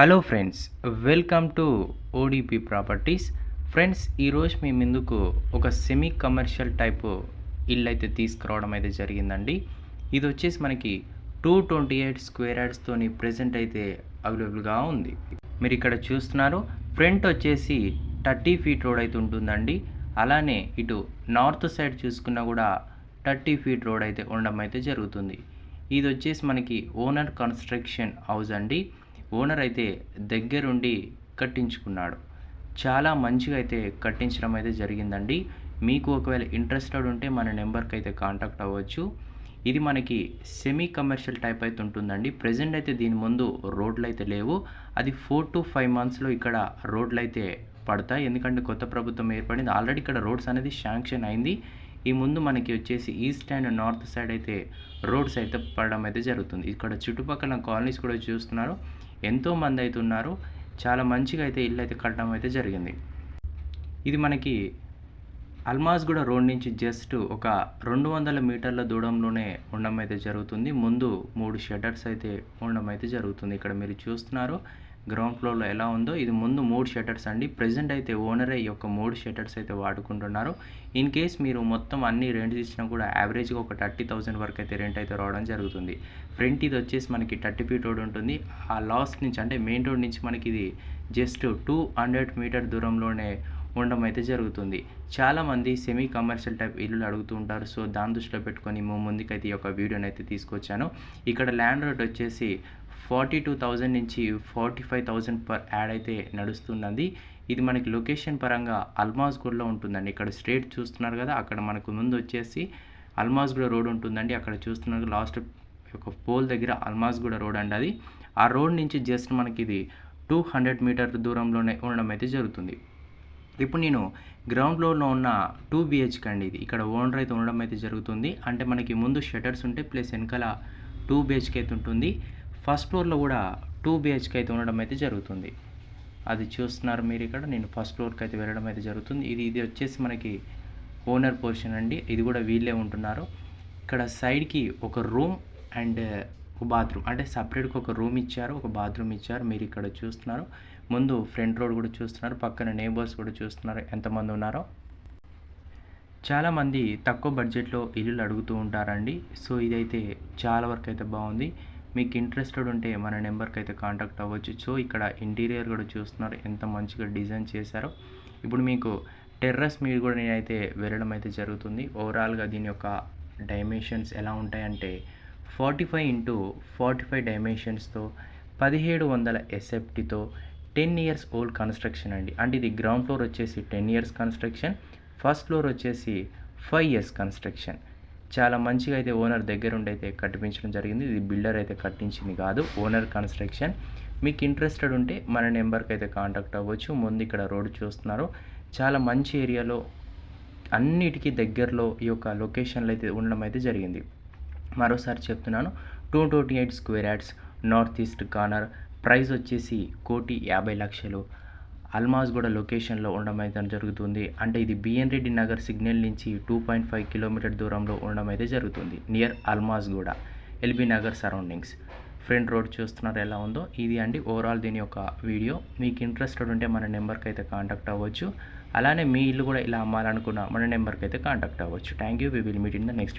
Hello friends welcome to ODP properties friends ఈరోజు మీ ముందుకు ఒక సెమీ కమర్షియల్ టైపు ఇల్లు అయితే తీసుకురావడం అయితే జరిగిందండి. ఇది వచ్చేసి మనకి టూ ట్వంటీ ఎయిట్ స్క్వేర్ యార్డ్స్తోని ప్రజెంట్ అయితే అవైలబుల్గా ఉంది. మీరు ఇక్కడ చూస్తున్నారు ఫ్రంట్ వచ్చేసి థర్టీ ఫీట్ రోడ్ అయితే ఉంటుందండి. అలానే ఇటు నార్త్ సైడ్ చూసుకున్నా కూడా థర్టీ ఫీట్ రోడ్ అయితే ఉండడం అయితే జరుగుతుంది. ఇది వచ్చేసి మనకి ఓనర్ కన్స్ట్రక్షన్ హౌస్ అండి. ఓనర్ అయితే దగ్గరుండి కట్టించుకున్నాడు. చాలా మంచిగా అయితే కట్టించడం అయితే జరిగిందండి. మీకు ఒకవేళ ఇంట్రెస్టెడ్ ఉంటే మన నెంబర్కి అయితే కాంటాక్ట్ అవ్వచ్చు. ఇది మనకి సెమీ కమర్షియల్ టైప్ అయితే ఉంటుందండి. ప్రజెంట్ అయితే దీని ముందు రోడ్లు అయితే లేవు. అది ఫోర్ టు ఫైవ్ మంత్స్లో ఇక్కడ రోడ్లు అయితే పడతాయి. ఎందుకంటే కొత్త ప్రభుత్వం ఏర్పడింది. ఆల్రెడీ ఇక్కడ రోడ్స్ అనేది శాంక్షన్ అయింది. ఈ ముందు మనకి వచ్చేసి ఈస్ట్ అండ్ నార్త్ సైడ్ అయితే రోడ్స్ అయితే పడడం అయితే జరుగుతుంది. ఇక్కడ చుట్టుపక్కల కాలనీస్ కూడా చూస్తున్నారు. ఎంతో మంది అయితే ఉన్నారు. చాలా మంచిగా అయితే ఇల్లు అయితే కట్టడం అయితే జరిగింది. ఇది మనకి అల్మాజ్గూడ రోడ్ నుంచి జస్ట్ ఒక రెండు వందల మీటర్ల దూరంలోనే ఉండడం అయితే జరుగుతుంది. ముందు మూడు షటర్స్ అయితే ఉండడం అయితే జరుగుతుంది. ఇక్కడ మీరు చూస్తున్నారు. గ్రౌండ్ ఫ్లోర్లో ఎలా ఉందో ఇది ముందు మూడు షటర్స్ అండి. ప్రజెంట్ అయితే ఓనరే ఈ యొక్క మూడు షటర్స్ అయితే వాడుకుంటున్నారు. ఇన్ కేస్ మీరు మొత్తం అన్ని రెంట్ ఇచ్చినా కూడా యావరేజ్గా ఒక థర్టీ థౌసండ్ వరకు అయితే రెంట్ అయితే రావడం జరుగుతుంది. ఫ్రంట్ ఇది వచ్చేసి మనకి థర్టీ ఫీట్ రోడ్ ఉంటుంది. ఆ లాస్ట్ నుంచి అంటే మెయిన్ రోడ్ నుంచి మనకి ఇది జస్ట్ టూ హండ్రెడ్ మీటర్ దూరంలోనే ఉండడం అయితే జరుగుతుంది. చాలామంది సెమీ కమర్షియల్ టైప్ ఇల్లులు అడుగుతూ ఉంటారు. సో దాని దృష్టిలో పెట్టుకొని మేము ముందుకైతే ఈ యొక్క వీడియోని అయితే తీసుకొచ్చాను. ఇక్కడ ల్యాండ్ రేట్ వచ్చేసి ఫార్టీ టూ థౌజండ్ నుంచి forty five thousand per yard అయితే నడుస్తున్నది. ఇది మనకి లొకేషన్ పరంగా అల్మాజ్గూడ్లో ఉంటుందండి. ఇక్కడ స్ట్రేట్ చూస్తున్నారు కదా అక్కడ మనకు ముందు వచ్చేసి అల్మాజ్గూడ రోడ్ ఉంటుందండి. అక్కడ చూస్తున్నారు లాస్ట్ ఒక పోల్ దగ్గర అల్మాజ్గూడ రోడ్ అండి అది. ఆ రోడ్ నుంచి జస్ట్ మనకి ఇది టూ హండ్రెడ్ మీటర్ దూరంలోనే ఉండడం అయితే జరుగుతుంది. ఇప్పుడు నేను గ్రౌండ్ ఫ్లోర్లో ఉన్న టూ బిహెచ్కే అండి ఇది. ఇక్కడ ఓనర్ అయితే ఉండడం అయితే జరుగుతుంది. అంటే మనకి ముందు షటర్స్ ఉంటే ప్లస్ వెనకాల టూ బిహెచ్కే అయితే ఉంటుంది. ఫస్ట్ ఫ్లోర్లో కూడా టూ బిహెచ్కే అయితే ఉండడం అయితే జరుగుతుంది. అది చూస్తున్నారు మీరు ఇక్కడ. నేను ఫస్ట్ ఫ్లోర్కి అయితే వెళ్ళడం అయితే జరుగుతుంది. ఇది ఇది వచ్చేసి మనకి ఓనర్ పోర్షన్ అండి. ఇది కూడా వీళ్ళే ఉంటున్నారు. ఇక్కడ సైడ్కి ఒక రూమ్ అండ్ ఒక బాత్రూమ్. అంటే సపరేట్గా ఒక రూమ్ ఇచ్చారు ఒక బాత్రూమ్ ఇచ్చారు. మీరు ఇక్కడ చూస్తున్నారు. ముందు ఫ్రంట్ రోడ్ కూడా చూస్తున్నారు. పక్కన నేబర్స్ కూడా చూస్తున్నారు. ఎంతమంది ఉన్నారో. చాలామంది తక్కువ బడ్జెట్లో ఇల్లులు అడుగుతూ ఉంటారండి. సో ఇదైతే చాలా వరకు అయితే బాగుంది. మీకు ఇంట్రెస్టెడ్ ఉంటే మన నెంబర్కి అయితే కాంటాక్ట్ అవ్వచ్చు. సో ఇక్కడ ఇంటీరియర్ కూడా చూస్తున్నారు. ఎంత మంచిగా డిజైన్ చేశారో. ఇప్పుడు మీకు టెర్రస్ మీద కూడా నేనైతే వెళ్ళడం అయితే జరుగుతుంది. ఓవరాల్గా దీని యొక్క డైమెన్షన్స్ ఎలా ఉంటాయంటే forty five into forty five డైమెన్షన్స్తో పదిహేడు వందల ఎస్ఎఫ్టీతో టెన్ ఇయర్స్ ఓల్డ్ కన్స్ట్రక్షన్ అండి. అంటే ఇది గ్రౌండ్ ఫ్లోర్ వచ్చేసి ten years construction first floor వచ్చేసి ఫైవ్ ఇయర్స్ కన్స్ట్రక్షన్ చాలా మంచిగా అయితే ఓనర్ దగ్గర ఉండి అయితే కట్టించడం జరిగింది. ఇది బిల్డర్ అయితే కట్టించింది కాదు ఓనర్ కన్స్ట్రక్షన్. మీకు ఇంట్రెస్టెడ్ ఉంటే మన నెంబర్కి అయితే కాంటాక్ట్ అవ్వచ్చు. ముందు ఇక్కడ రోడ్డు చూస్తున్నారు. చాలా మంచి ఏరియాలో అన్నిటికీ దగ్గరలో ఈ యొక్క లొకేషన్లో అయితే ఉండడం అయితే జరిగింది. మరోసారి చెప్తున్నాను two twenty eight square yards north east corner price వచ్చేసి కోటి యాభై లక్షలు. అల్మాజ్ కూడా లొకేషన్లో ఉండడం అయితే జరుగుతుంది. అంటే ఇది బిఎన్ రెడ్డి నగర్ సిగ్నల్ నుంచి టూ పాయింట్ ఫైవ్ కిలోమీటర్ దూరంలో ఉండడం అయితే జరుగుతుంది. నియర్ అల్మాజ్ కూడా LB Nagar surroundings. Front road చూస్తున్నారు ఎలా ఉందో? ఇది అండి ఓవరాల్ దీని యొక్క వీడియో. మీకు ఇంట్రెస్టెడ్ ఉంటే మన నెంబర్కి అయితే కాంటాక్ట్ అవ్వచ్చు. అలానే మీ ఇల్లు కూడా ఇలా అమ్మాలనుకున్న మన నెంబర్కి అయితే కాంటాక్ట్ అవ్వచ్చు. Thank you. We will meet in the next